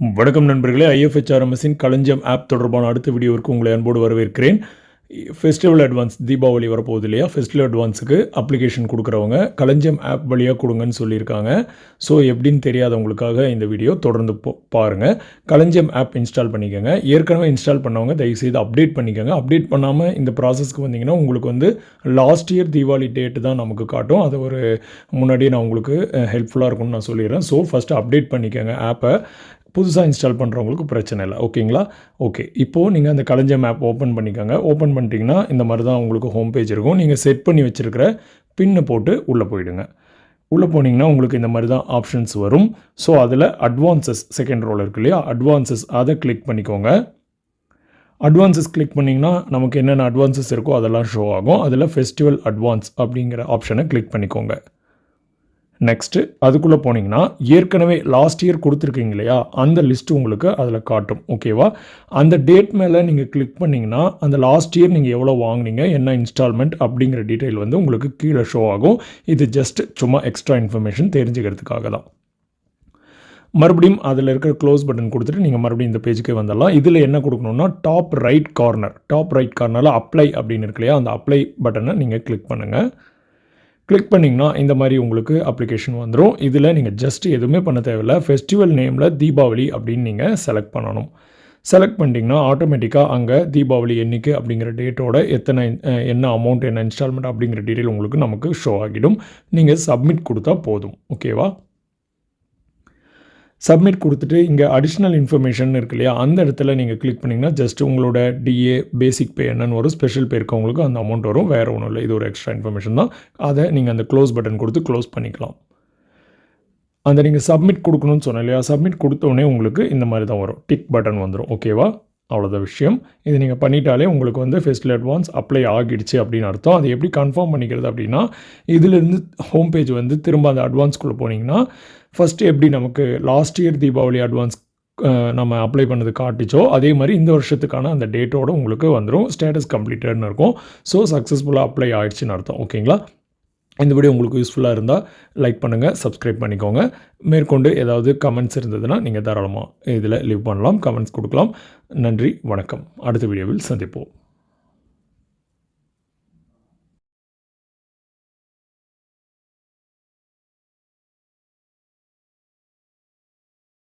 வணக்கம் நண்பர்களே. ஐஎஃப்ஹெச்ஆர்எம்எஸின் களஞ்சம் ஆப் தொடர்பான அடுத்த வீடியோவிற்கு உங்களை அன்போடு வரவேற்கிறேன். ஃபெஸ்டிவல் அட்வான்ஸ் தீபாவளி வரப்போகுது இல்லையா? ஃபெஸ்டிவல் அட்வான்ஸுக்கு அப்ளிகேஷன் கொடுக்குறவங்க களஞ்சம் ஆப் வழியாக கொடுங்கன்னு சொல்லியிருக்காங்க. ஸோ எப்படின்னு தெரியாதவங்களுக்காக இந்த வீடியோ தொடர்ந்து போ பாருங்கள் களஞ்சம் ஆப் இன்ஸ்டால் பண்ணிக்கோங்க. ஏற்கனவே இன்ஸ்டால் பண்ணவங்க தயவுசெய்து அப்டேட் பண்ணிக்கோங்க. அப்டேட் பண்ணாமல் இந்த ப்ராசஸ்க்கு வந்தீங்கன்னா உங்களுக்கு வந்து லாஸ்ட் இயர் தீபாவளி டேட்டு தான் நமக்கு காட்டும். அது ஒரு முன்னாடியே நான் உங்களுக்கு ஹெல்ப்ஃபுல்லாக இருக்கும்னு நான் சொல்லிடுறேன். ஸோ ஃபஸ்ட்டு அப்டேட் பண்ணிக்கோங்க ஆப்பை புதுசாக இன்ஸ்டால் பண்ணுறவங்களுக்கு பிரச்சனை இல்லை. ஓகேங்களா ஓகே இப்போது நீங்கள் அந்த கலைஞ்ச மேப் ஓப்பன் பண்ணிக்கோங்க. ஓப்பன் பண்ணிட்டீங்கன்னா இந்த மாதிரி தான் உங்களுக்கு ஹோம் பேஜ் இருக்கும். நீங்கள் செட் பண்ணி வச்சுருக்கிற பின்னை போட்டு உள்ளே போயிடுங்க. உள்ளே போனீங்கன்னா உங்களுக்கு இந்த மாதிரி தான் ஆப்ஷன்ஸ் வரும். ஸோ அதில் அட்வான்சஸ் செகண்ட் ரோல் இருக்கு இல்லையா? அட்வான்சஸ் அதை கிளிக் பண்ணிக்கோங்க. அட்வான்சஸ் கிளிக் பண்ணிங்கன்னா நமக்கு என்னென்ன அட்வான்சஸ் இருக்கோ அதெல்லாம் ஷோ ஆகும். அதில் ஃபெஸ்டிவல் அட்வான்ஸ் அப்படிங்கிற ஆப்ஷனை கிளிக் பண்ணிக்கோங்க. நெக்ஸ்ட்டு அதுக்குள்ளே போனீங்கன்னா ஏற்கனவே லாஸ்ட் இயர் கொடுத்துருக்கீங்க இல்லையா? அந்த லிஸ்ட்டு உங்களுக்கு அதில் காட்டும். ஓகேவா அந்த டேட் மேலே நீங்கள் கிளிக் பண்ணிங்கன்னா அந்த லாஸ்ட் இயர் நீங்கள் எவ்வளோ வாங்குனீங்க என்ன இன்ஸ்டால்மெண்ட் அப்படிங்கிற டீட்டெயில் வந்து உங்களுக்கு கீழே ஷோ ஆகும். இது ஜஸ்ட் சும்மா எக்ஸ்ட்ரா இன்ஃபர்மேஷன் தெரிஞ்சுக்கிறதுக்காக தான். மறுபடியும் அதில் இருக்கிற க்ளோஸ் பட்டன் கொடுத்துட்டு நீங்கள் மறுபடியும் இந்த பேஜுக்கே வந்துடலாம். இதில் என்ன கொடுக்கணுன்னா top right corner top right கார்னரில் அப்ளை அப்படின்னு இருக்கு இல்லையா? அந்த அப்ளை பட்டனை நீங்கள் கிளிக் பண்ணுங்கள் கிளிக் பண்ணிங்கன்னா இந்த மாதிரி உங்களுக்கு அப்ளிகேஷன் வந்துடும் இதில் நீங்கள் ஜஸ்ட் எதுவுமே பண்ண தேவையில்ல. ஃபெஸ்டிவல் நேமில் தீபாவளி அப்படின்னு நீங்கள் செலக்ட் பண்ணணும். செலக்ட் பண்ணிட்டீங்கன்னா ஆட்டோமேட்டிக்காக அங்கே தீபாவளி என்றைக்கு அப்படிங்கிற டேட்டோட எத்தனை என்ன அமௌண்ட் என்ன இன்ஸ்டால்மெண்ட் அப்படிங்கிற டீட்டெயில் உங்களுக்கு நமக்கு ஷோ ஆகிடும். நீங்கள் சப்மிட் கொடுத்தா போதும். ஓகேவா சப்மிட் கொடுத்துட்டு இங்கே அடிஷ்னல் இன்ஃபர்மேஷன் இருக்கு இல்லையா? அந்த இடத்துல நீங்கள் கிளிக் பண்ணிங்கன்னா ஜஸ்ட் உங்களோட டிஏ பேசிக் பே என்னன்னு வரும். ஸ்பெஷல் பே இருக்கவங்களுக்கு அந்த அமௌண்ட் வரும். வேறு ஒன்றும் இல்லை. இது ஒரு எக்ஸ்ட்ரா இன்ஃபர்மேஷன் தான். அதை நீங்கள் அந்த க்ளோஸ் பட்டன் கொடுத்து க்ளோஸ் பண்ணிக்கலாம். அந்த நீங்கள் சப்மிட் கொடுக்கணும்னு சொன்னேன் இல்லையா? சப்மிட் கொடுத்தோடனே உங்களுக்கு இந்த மாதிரி தான் வரும். டிக் பட்டன் வந்துடும் ஓகேவா அவ்வளோதான் விஷயம். இது நீங்கள் பண்ணிட்டாலே உங்களுக்கு வந்து ஃபெஸ்டிவல் அட்வான்ஸ் அப்ளை ஆகிடுச்சு அப்படின்னு அர்த்தம். அது எப்படி கன்ஃபார்ம் பண்ணிக்கிறது அப்படின்னா இதிலிருந்து ஹோம் பேஜ் வந்து திரும்ப அந்த அட்வான்ஸ்குள்ளே போனீங்கன்னா ஃபஸ்ட்டு எப்படி நமக்கு லாஸ்ட் இயர் தீபாவளி அட்வான்ஸ் நம்ம அப்ளை பண்ணது காட்டிச்சோ அதே மாதிரி இந்த வருஷத்துக்கான அந்த டேட்டோட உங்களுக்கு வந்துடும் ஸ்டேட்டஸ் கம்ப்ளீட்டட்னு இருக்கும். ஸோ சக்ஸஸ்ஃபுல்லாக அப்ளை ஆயிடுச்சுன்னு அர்த்தம். ஓகேங்களா இந்த வீடியோ உங்களுக்கு யூஸ்ஃபுல்லாக இருந்தால் லைக் பண்ணுங்கள் சப்ஸ்கிரைப் பண்ணிக்கோங்க. மேற்கொண்டு ஏதாவது கமெண்ட்ஸ் இருந்ததுன்னா நீங்கள் தாராளமாக இதில் லீவ் பண்ணலாம் கமெண்ட்ஸ் கொடுக்கலாம். நன்றி வணக்கம். அடுத்த வீடியோவில் சந்திப்போம்.